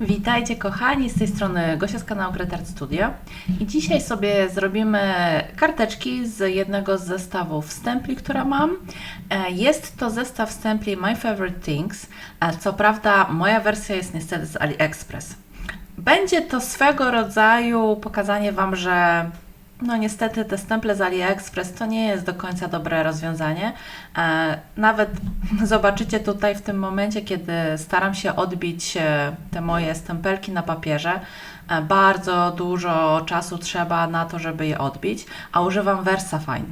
Witajcie kochani, z tej strony Gosia z kanału Great Art Studio i dzisiaj sobie zrobimy karteczki z jednego z zestawów stempli, które mam. E, Jest to zestaw stempli My Favorite Things, co prawda moja wersja jest niestety z AliExpress. Będzie to swego rodzaju pokazanie Wam, że no niestety te stemple z AliExpress to nie jest do końca dobre rozwiązanie. E, Nawet zobaczycie tutaj w tym momencie, kiedy staram się odbić e, te moje stempelki na papierze, bardzo dużo czasu trzeba na to, żeby je odbić, a używam VersaFine,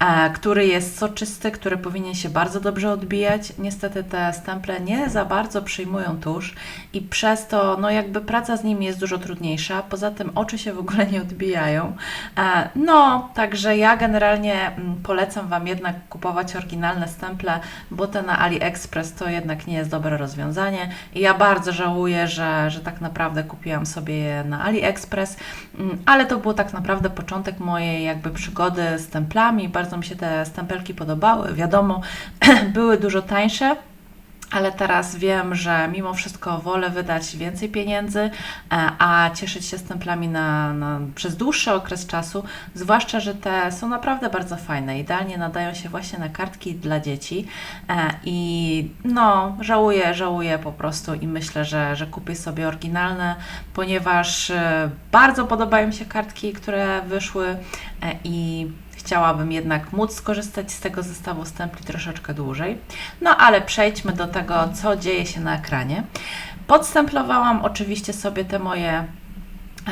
e, który jest soczysty, który powinien się bardzo dobrze odbijać. Niestety te stemple nie za bardzo przyjmują tusz i przez to no jakby praca z nimi jest dużo trudniejsza. Poza tym oczy się w ogóle nie odbijają. E, No, także ja generalnie mm, polecam Wam jednak kupować oryginalne stemple, bo te na AliExpress to jednak nie jest dobre rozwiązanie. I ja bardzo żałuję, że, że tak naprawdę kupiłam sobie je na AliExpress, Mm, ale to był tak naprawdę początek mojej jakby przygody z templami. Bardzo mi się te stempelki podobały. Wiadomo, były dużo tańsze. Ale teraz wiem, że mimo wszystko wolę wydać więcej pieniędzy, e, a cieszyć się stemplami na, na, przez dłuższy okres czasu, zwłaszcza, że te są naprawdę bardzo fajne. Idealnie nadają się właśnie na kartki dla dzieci e, i no, żałuję, żałuję po prostu i myślę, że, że kupię sobie oryginalne, ponieważ e, bardzo podobają mi się kartki, które wyszły i chciałabym jednak móc skorzystać z tego zestawu stempli troszeczkę dłużej. No ale przejdźmy do tego, co dzieje się na ekranie. Podstemplowałam oczywiście sobie te moje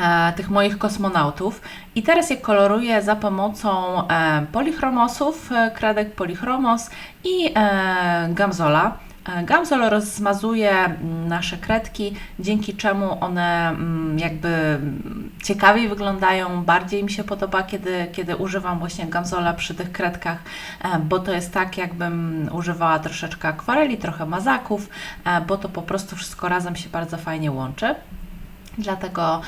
e, tych moich kosmonautów i teraz je koloruję za pomocą e, polichromosów, e, kredek polichromos i gamzola. E, Gamzol rozmazuje mm, nasze kredki, dzięki czemu one mm, jakby mm, ciekawiej wyglądają, bardziej mi się podoba, kiedy, kiedy używam właśnie gamzola przy tych kredkach, e, bo to jest tak, jakbym używała troszeczkę akwareli, trochę mazaków, e, bo to po prostu wszystko razem się bardzo fajnie łączy. Dlatego,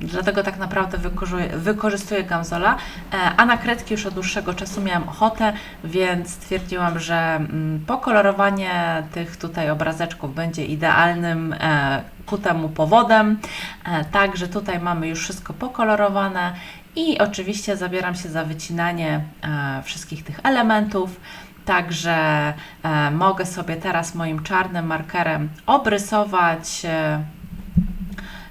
dlatego tak naprawdę wykorzystuję, wykorzystuję Gamzola, e, a na kredki już od dłuższego czasu miałam ochotę, więc stwierdziłam, że mm, pokolorowanie tych tutaj obrazeczków będzie idealnym e, ku temu powodem. E, Także tutaj mamy już wszystko pokolorowane i oczywiście zabieram się za wycinanie wszystkich tych elementów. Także mogę sobie teraz moim czarnym markerem obrysować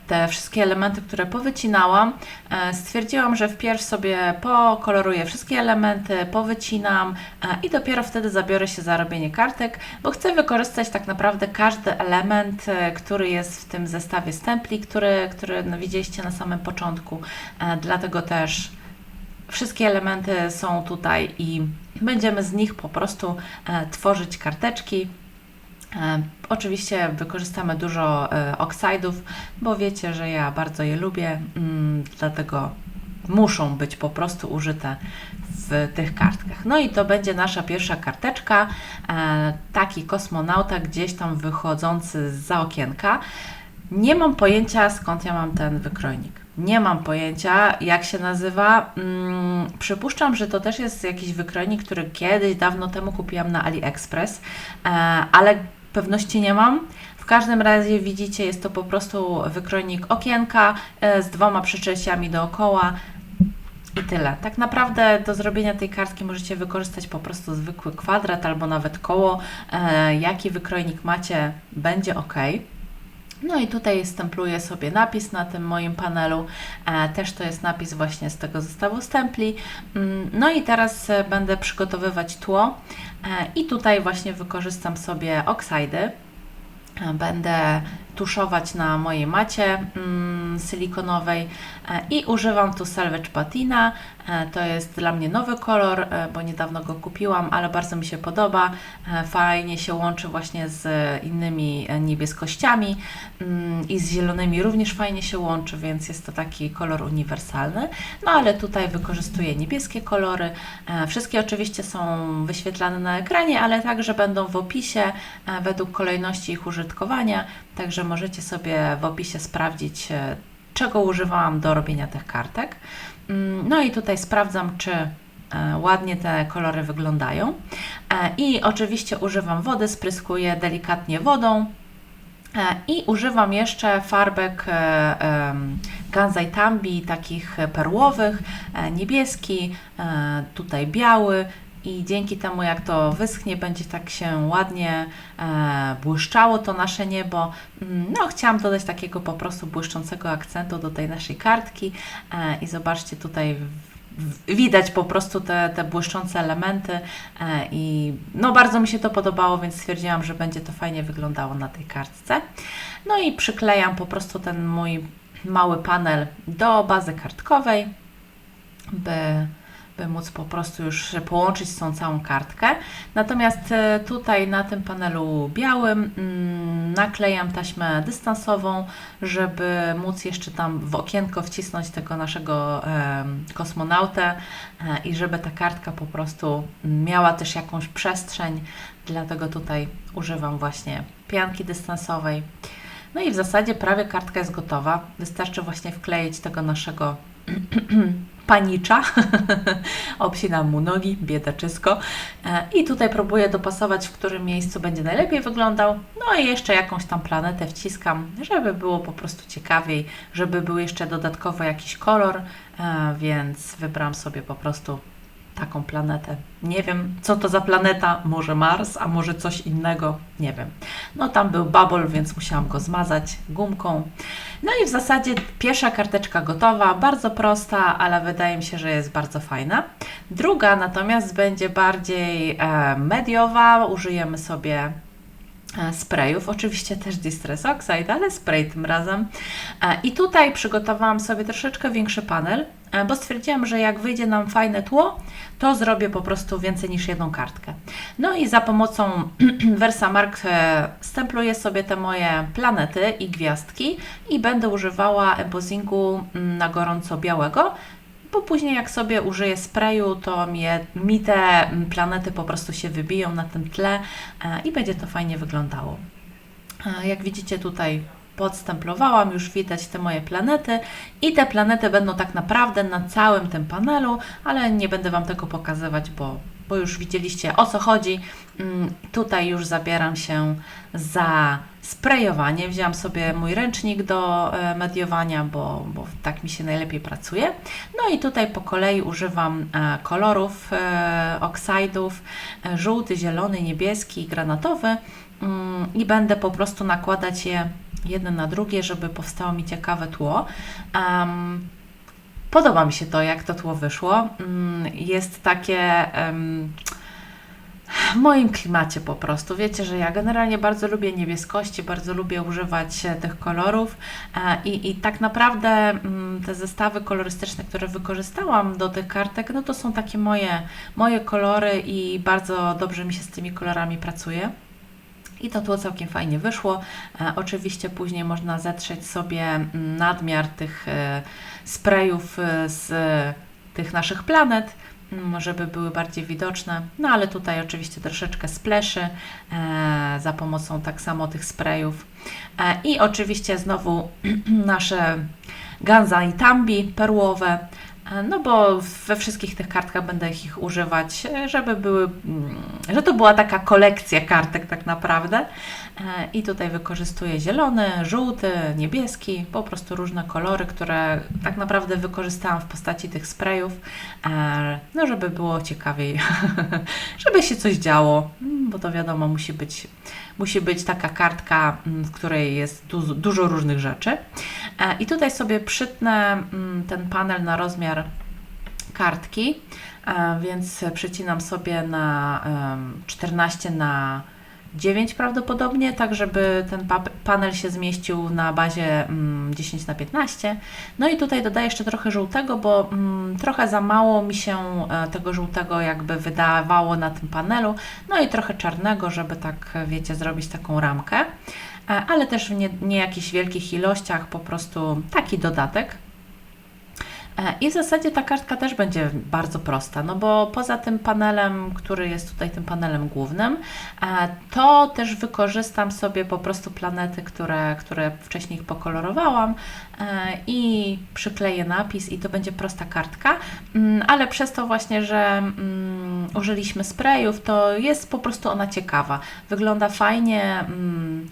te wszystkie elementy, które powycinałam, e, stwierdziłam, że wpierw sobie pokoloruję wszystkie elementy, powycinam e, i dopiero wtedy zabiorę się za robienie kartek, bo chcę wykorzystać tak naprawdę każdy element, e, który jest w tym zestawie stempli, który, który no, widzieliście na samym początku. Dlatego też wszystkie elementy są tutaj i będziemy z nich po prostu tworzyć karteczki. E, Oczywiście wykorzystamy dużo e, oksydów, bo wiecie, że ja bardzo je lubię, mm, dlatego muszą być po prostu użyte w tych kartkach. No i to będzie nasza pierwsza karteczka, e, taki kosmonauta gdzieś tam wychodzący za okienka. Nie mam pojęcia skąd ja mam ten wykrojnik. Nie mam pojęcia, jak się nazywa. Mm, przypuszczam, że to też jest jakiś wykrojnik, który kiedyś dawno temu kupiłam na AliExpress, e, ale pewności nie mam. W każdym razie widzicie, jest to po prostu wykrojnik okienka e, z dwoma przyczepiami dookoła. I tyle. Tak naprawdę do zrobienia tej kartki możecie wykorzystać po prostu zwykły kwadrat albo nawet koło. E, jaki wykrojnik macie, będzie ok. No i tutaj stempluję sobie napis na tym moim panelu. E, też to jest napis właśnie z tego zestawu stempli. Mm, No i teraz e, będę przygotowywać tło e, i tutaj właśnie wykorzystam sobie oksydy. E, Będę tuszować na mojej macie mm, silikonowej e, i używam tu Salvage Patina. E, To jest dla mnie nowy kolor, e, bo niedawno go kupiłam, ale bardzo mi się podoba. Fajnie się łączy właśnie z innymi niebieskościami mm, i z zielonymi również fajnie się łączy, więc jest to taki kolor uniwersalny. No ale tutaj wykorzystuję niebieskie kolory. Wszystkie oczywiście są wyświetlane na ekranie, ale także będą w opisie według kolejności ich użytkowania. Także możecie sobie w opisie sprawdzić, czego używałam do robienia tych kartek. Mm, No i tutaj sprawdzam, czy e, ładnie te kolory wyglądają. E, I oczywiście używam wody, spryskuję delikatnie wodą. E, I używam jeszcze farbek e, em, Ganzai Tambi, takich perłowych, niebieski, tutaj biały. I dzięki temu, jak to wyschnie, będzie tak się ładnie e, błyszczało to nasze niebo. Mm, No, chciałam dodać takiego po prostu błyszczącego akcentu do tej naszej kartki. E, I zobaczcie tutaj widać po prostu te, te błyszczące elementy e, i no bardzo mi się to podobało, więc stwierdziłam, że będzie to fajnie wyglądało na tej kartce. No i przyklejam po prostu ten mój mały panel do bazy kartkowej, by, by móc po prostu już połączyć tą całą kartkę. Natomiast e, tutaj na tym panelu białym mm, naklejam taśmę dystansową, żeby móc jeszcze tam w okienko wcisnąć tego naszego kosmonautę e, i żeby ta kartka po prostu miała też jakąś przestrzeń. Dlatego tutaj używam właśnie pianki dystansowej. No i w zasadzie prawie kartka jest gotowa. Wystarczy właśnie wkleić tego naszego panicza. Obsinam mu nogi, biedaczysko. E, I tutaj próbuję dopasować, w którym miejscu będzie najlepiej wyglądał. No i jeszcze jakąś tam planetę wciskam, żeby było po prostu ciekawiej, żeby był jeszcze dodatkowo jakiś kolor, e, więc wybrałam sobie po prostu taką planetę. Nie wiem, co to za planeta, może Mars, a może coś innego, nie wiem. No tam był bubble, więc musiałam go zmazać gumką. No i w zasadzie pierwsza karteczka gotowa, bardzo prosta, ale wydaje mi się, że jest bardzo fajna. Druga natomiast będzie bardziej e, mediowa, użyjemy sobie e, sprayów, oczywiście też Distress Oxide, ale spray tym razem. E, I tutaj przygotowałam sobie troszeczkę większy panel, bo stwierdziłam, że jak wyjdzie nam fajne tło, to zrobię po prostu więcej niż jedną kartkę. No i za pomocą Versamark e, stempluję sobie te moje planety i gwiazdki i będę używała embossingu mm, na gorąco białego, bo później jak sobie użyję sprayu, to mi, te mm, planety po prostu się wybiją na tym tle e, i będzie to fajnie wyglądało. E, Jak widzicie tutaj podstemplowałam, już widać te moje planety i te planety będą tak naprawdę na całym tym panelu, ale nie będę Wam tego pokazywać, bo, bo już widzieliście o co chodzi. Mm, Tutaj już zabieram się za sprayowanie. Wzięłam sobie mój ręcznik do e, mediowania, bo, bo tak mi się najlepiej pracuje. No i tutaj po kolei używam e, kolorów, e, oksajdów, żółty, zielony, niebieski i granatowy mm, i będę po prostu nakładać je jedno na drugie, żeby powstało mi ciekawe tło. Em, Podoba mi się to, jak to tło wyszło. Mm, Jest takie em, w moim klimacie po prostu. Wiecie, że ja generalnie bardzo lubię niebieskości, bardzo lubię używać e, tych kolorów e, i, i tak naprawdę mm, te zestawy kolorystyczne, które wykorzystałam do tych kartek, no to są takie moje, moje kolory i bardzo dobrze mi się z tymi kolorami pracuje. I to tło całkiem fajnie wyszło. E, oczywiście później można zetrzeć sobie mm, nadmiar tych e, sprayów e, z tych naszych planet, mm, żeby były bardziej widoczne. No ale tutaj oczywiście troszeczkę spleszy za pomocą tak samo tych sprayów. I oczywiście znowu nasze Ganza i Tambi perłowe. E, No bo we wszystkich tych kartkach będę ich używać, e, żeby były, mm, że to była taka kolekcja kartek tak naprawdę. E, I tutaj wykorzystuję zielony, żółty, niebieski, po prostu różne kolory, które tak naprawdę wykorzystałam w postaci tych sprayów, no żeby było ciekawiej, żeby się coś działo, mm, bo to wiadomo, musi być, musi być taka kartka, mm, w której jest du- dużo różnych rzeczy. E, I tutaj sobie przytnę mm, ten panel na rozmiar kartki, e, więc przycinam sobie na em, 14 na 9 prawdopodobnie, tak żeby ten pa- panel się zmieścił na bazie mm, 10 na 15. No i tutaj dodaję jeszcze trochę żółtego, bo mm, trochę za mało mi się e, tego żółtego jakby wydawało na tym panelu. No i trochę czarnego, żeby tak, wiecie, zrobić taką ramkę. E, Ale też w nie, nie jakichś wielkich ilościach, po prostu taki dodatek. E, I w zasadzie ta kartka też będzie bardzo prosta, no bo poza tym panelem, który jest tutaj tym panelem głównym, e, to też wykorzystam sobie po prostu planety, które, które wcześniej pokolorowałam i przykleję napis i to będzie prosta kartka, Mm, ale przez to właśnie, że mm, użyliśmy sprayów, to jest po prostu ona ciekawa. Wygląda fajnie, mm,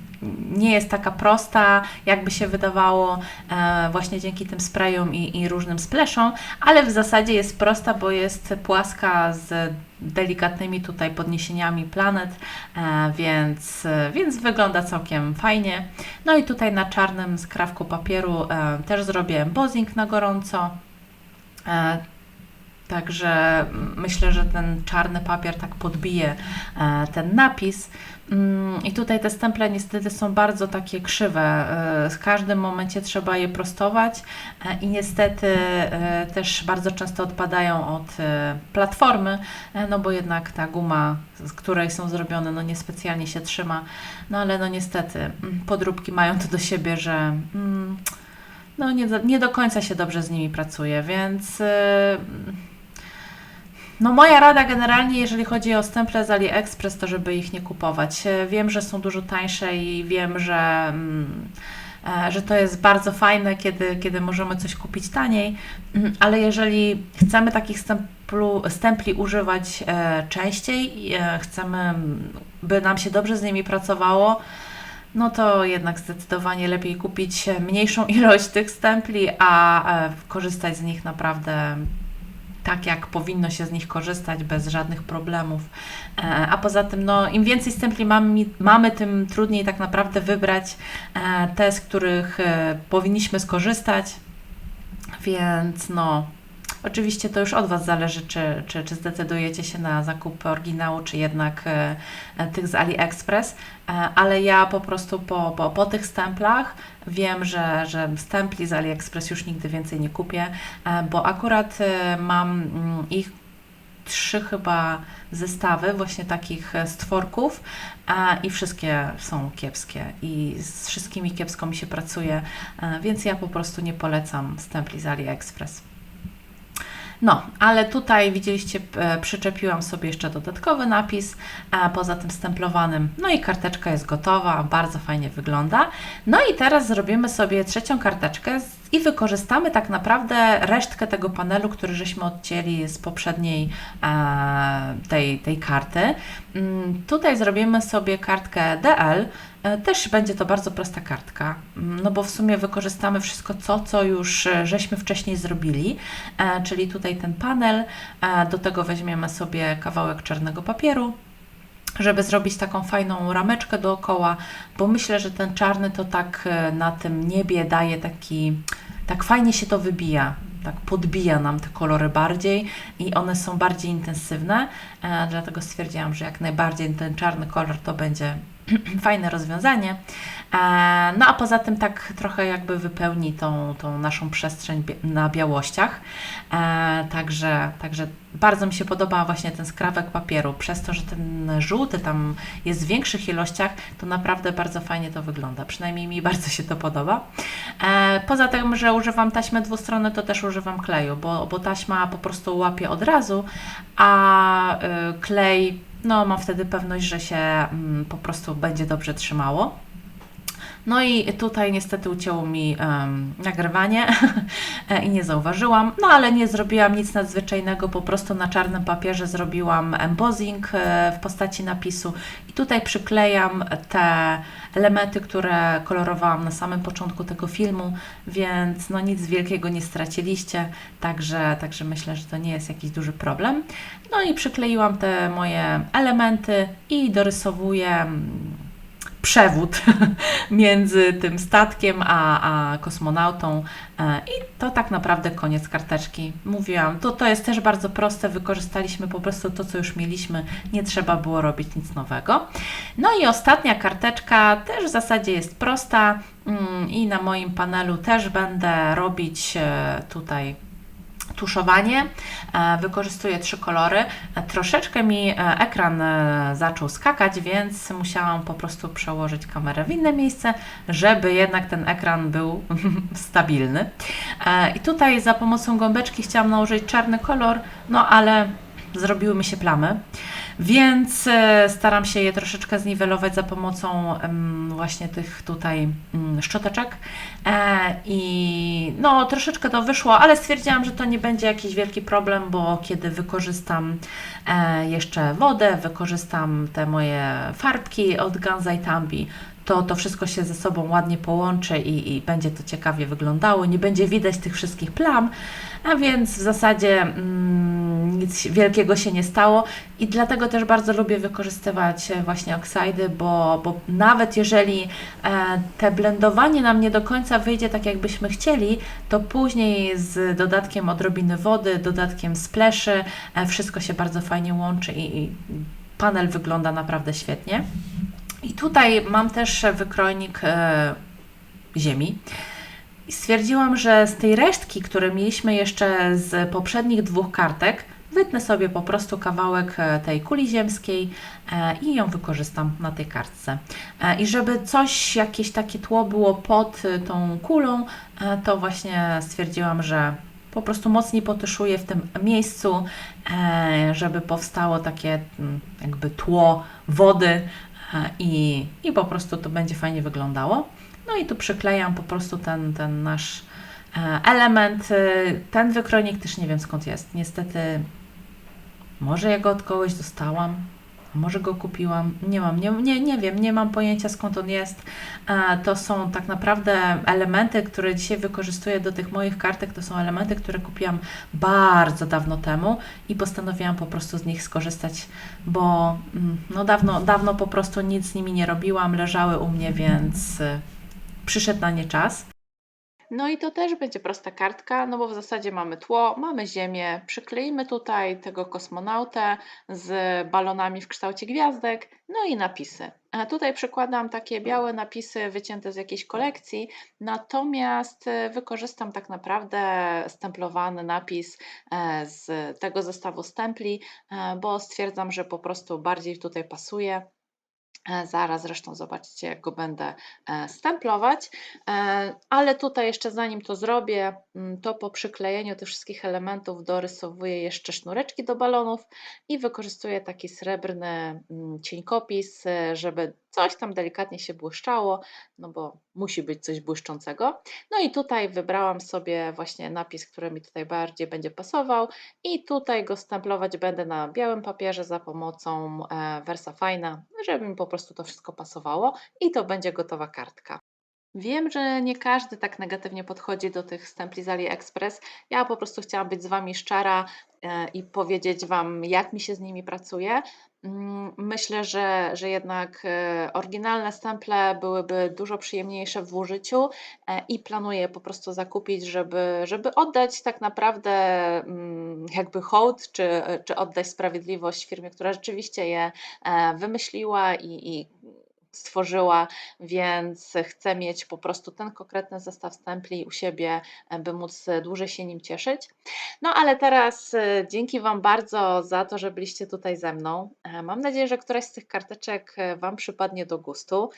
nie jest taka prosta, jakby się wydawało, e, właśnie dzięki tym sprayom i, i różnym splashom, ale w zasadzie jest prosta, bo jest płaska z delikatnymi tutaj podniesieniami planet, e, więc, więc wygląda całkiem fajnie. No i tutaj na czarnym skrawku papieru e, też zrobię embossing na gorąco. Także myślę, że ten czarny papier tak podbije e, ten napis. Mm, I tutaj te stemple niestety są bardzo takie krzywe. E, w każdym momencie trzeba je prostować e, i niestety też bardzo często odpadają od platformy, no bo jednak ta guma, z której są zrobione, no niespecjalnie się trzyma. No ale no niestety mm, podróbki mają to do siebie, że mm, no nie do, nie do końca się dobrze z nimi pracuje, więc no moja rada generalnie, jeżeli chodzi o stemple z AliExpress, to żeby ich nie kupować. E, wiem, że są dużo tańsze i wiem, że, mm, e, że to jest bardzo fajne, kiedy, kiedy możemy coś kupić taniej, mm, ale jeżeli chcemy takich stemplu, stempli używać e, częściej, chcemy, by nam się dobrze z nimi pracowało, no to jednak zdecydowanie lepiej kupić mniejszą ilość tych stempli, a korzystać z nich naprawdę tak, jak powinno się z nich korzystać bez żadnych problemów. E, a poza tym, no, im więcej stempli mamy, mamy, tym trudniej tak naprawdę wybrać e, te, z których e, powinniśmy skorzystać. Więc no, Oczywiście to już od Was zależy, czy, czy, czy zdecydujecie się na zakup oryginału, czy jednak e, tych z AliExpress, e, ale ja po prostu po, po, po tych stemplach wiem, że, że stempli z AliExpress już nigdy więcej nie kupię, e, bo akurat e, mam mm, ich trzy chyba zestawy właśnie takich e, stworków a, i wszystkie są kiepskie i z wszystkimi kiepsko mi się pracuje, e, więc ja po prostu nie polecam stempli z AliExpress. No, ale tutaj widzieliście, e, przyczepiłam sobie jeszcze dodatkowy napis, poza tym stemplowanym. No i karteczka jest gotowa, bardzo fajnie wygląda. No i teraz zrobimy sobie trzecią karteczkę i wykorzystamy tak naprawdę resztkę tego panelu, który żeśmy odcięli z poprzedniej e, tej, tej karty. Mm, tutaj zrobimy sobie kartkę DL, też będzie to bardzo prosta kartka, mm, no bo w sumie wykorzystamy wszystko co, co już e, żeśmy wcześniej zrobili, czyli tutaj ten panel, do tego weźmiemy sobie kawałek czarnego papieru, żeby zrobić taką fajną rameczkę dookoła, bo myślę, że ten czarny to tak na tym niebie daje taki, tak fajnie się to wybija tak podbija nam te kolory bardziej i one są bardziej intensywne, e, dlatego stwierdziłam, że jak najbardziej ten czarny kolor to będzie fajne rozwiązanie. E, no a poza tym tak trochę jakby wypełni tą, tą naszą przestrzeń na białościach. E, także, także bardzo mi się podoba właśnie ten skrawek papieru. Przez to, że ten żółty tam jest w większych ilościach, to naprawdę bardzo fajnie to wygląda. Przynajmniej mi bardzo się to podoba. E, poza tym, że używam taśmy dwustronnej, to też używam kleju, bo, bo taśma po prostu łapie od razu, a klej no mam wtedy pewność, że się mm, po prostu będzie dobrze trzymało. No i tutaj niestety ucięło mi um, nagrywanie i nie zauważyłam, no ale nie zrobiłam nic nadzwyczajnego, po prostu na czarnym papierze zrobiłam embossing e, w postaci napisu i tutaj przyklejam te elementy, które kolorowałam na samym początku tego filmu, więc no nic wielkiego nie straciliście, także, także myślę, że to nie jest jakiś duży problem. No i przykleiłam te moje elementy i dorysowuję mm, przewód między tym statkiem a, a kosmonautą. E, I to tak naprawdę koniec karteczki. Mówiłam, to, to jest też bardzo proste, wykorzystaliśmy po prostu to, co już mieliśmy, nie trzeba było robić nic nowego. No i ostatnia karteczka też w zasadzie jest prosta mm, i na moim panelu też będę robić e, tutaj tuszowanie. E, wykorzystuję trzy kolory. E, troszeczkę mi e, ekran zaczął skakać, więc musiałam po prostu przełożyć kamerę w inne miejsce, żeby jednak ten ekran był stabilny. I tutaj za pomocą gąbeczki chciałam nałożyć czarny kolor, no ale zrobiły mi się plamy. Więc e, staram się je troszeczkę zniwelować za pomocą właśnie tych tutaj mm, szczoteczek. E, I no, troszeczkę to wyszło, ale stwierdziłam, że to nie będzie jakiś wielki problem, bo kiedy wykorzystam e, jeszcze wodę, wykorzystam te moje farbki od Ganzai Tambi, to to wszystko się ze sobą ładnie połączy i, i będzie to ciekawie wyglądało. Nie będzie widać tych wszystkich plam, a więc w zasadzie mm, nic wielkiego się nie stało i dlatego też bardzo lubię wykorzystywać e, właśnie oksajdy, bo, bo nawet jeżeli e, te blendowanie nam nie do końca wyjdzie tak, jakbyśmy chcieli, to później z dodatkiem odrobiny wody, dodatkiem spleszy, e, wszystko się bardzo fajnie łączy i, i panel wygląda naprawdę świetnie. I tutaj mam też wykrojnik e, ziemi. I stwierdziłam, że z tej resztki, które mieliśmy jeszcze z poprzednich dwóch kartek, wytnę sobie po prostu kawałek e, tej kuli ziemskiej e, i ją wykorzystam na tej kartce. E, I żeby coś, jakieś takie tło było pod tą kulą, to właśnie stwierdziłam, że po prostu mocniej potyszuję w tym miejscu, żeby powstało takie mm, jakby tło wody i, i po prostu to będzie fajnie wyglądało. No i tu przyklejam po prostu ten, ten nasz e, element. E, Ten wykrojnik też nie wiem skąd jest. Niestety, może ja go od kogoś dostałam, może go kupiłam. Nie mam, nie, nie, nie wiem, nie mam pojęcia skąd on jest. E, To są tak naprawdę elementy, które dzisiaj wykorzystuję do tych moich kartek. To są elementy, które kupiłam bardzo dawno temu i postanowiłam po prostu z nich skorzystać, bo mm, no dawno, dawno po prostu nic z nimi nie robiłam, leżały u mnie, więc y, przyszedł na nie czas. No i to też będzie prosta kartka, no bo w zasadzie mamy tło, mamy ziemię, przykleimy tutaj tego kosmonautę z balonami w kształcie gwiazdek, no i napisy. Tutaj przykładam takie białe napisy wycięte z jakiejś kolekcji, natomiast e, wykorzystam tak naprawdę stemplowany napis e, z tego zestawu stempli, e, bo stwierdzam, że po prostu bardziej tutaj pasuje. E, Zaraz zresztą zobaczycie, jak go będę e, stemplować. E, Ale tutaj jeszcze zanim to zrobię, mm, to po przyklejeniu tych wszystkich elementów dorysowuję jeszcze sznureczki do balonów i wykorzystuję taki srebrny mm, cieńkopis, żeby coś tam delikatnie się błyszczało, no bo musi być coś błyszczącego. No i tutaj wybrałam sobie właśnie napis, który mi tutaj bardziej będzie pasował i tutaj go stemplować będę na białym papierze za pomocą e, VersaFine'a, żeby mi po prostu to wszystko pasowało i to będzie gotowa kartka. Wiem, że nie każdy tak negatywnie podchodzi do tych stempli z AliExpress. Ja po prostu chciałam być z Wami szczera e, i powiedzieć Wam, jak mi się z nimi pracuje. Mm, Myślę, że, że jednak e, oryginalne stemple byłyby dużo przyjemniejsze w użyciu e, i planuję po prostu zakupić, żeby, żeby oddać tak naprawdę mm, jakby hołd, czy, czy oddać sprawiedliwość firmie, która rzeczywiście je e, wymyśliła i, i stworzyła, więc chcę mieć po prostu ten konkretny zestaw stempli u siebie, e, by móc e, dłużej się nim cieszyć. No ale teraz e, dzięki Wam bardzo za to, że byliście tutaj ze mną. Mam nadzieję, że któraś z tych karteczek Wam przypadnie do gustu,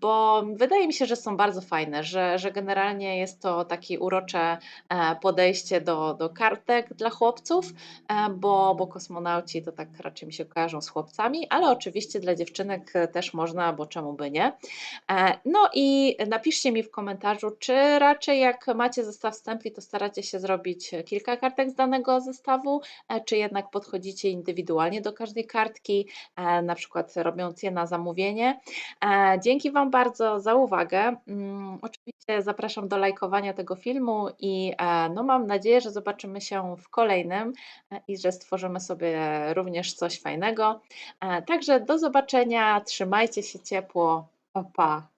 bo wydaje mi się, że są bardzo fajne, że, że generalnie jest to takie urocze podejście do, do kartek dla chłopców, bo, bo kosmonauci to tak raczej mi się kojarzą z chłopcami, ale oczywiście dla dziewczynek też można, bo czemu by nie. E, No i napiszcie mi w komentarzu, czy raczej jak macie zestaw stempli, to staracie się zrobić kilka kartek z danego zestawu, e, czy jednak podchodzicie indywidualnie do każdej kartki, e, na przykład robiąc je na zamówienie. Dzięki Wam bardzo za uwagę. Mm, Oczywiście zapraszam do lajkowania tego filmu i no mam nadzieję, że zobaczymy się w kolejnym i że stworzymy sobie również coś fajnego. Także do zobaczenia, trzymajcie się ciepło, pa pa.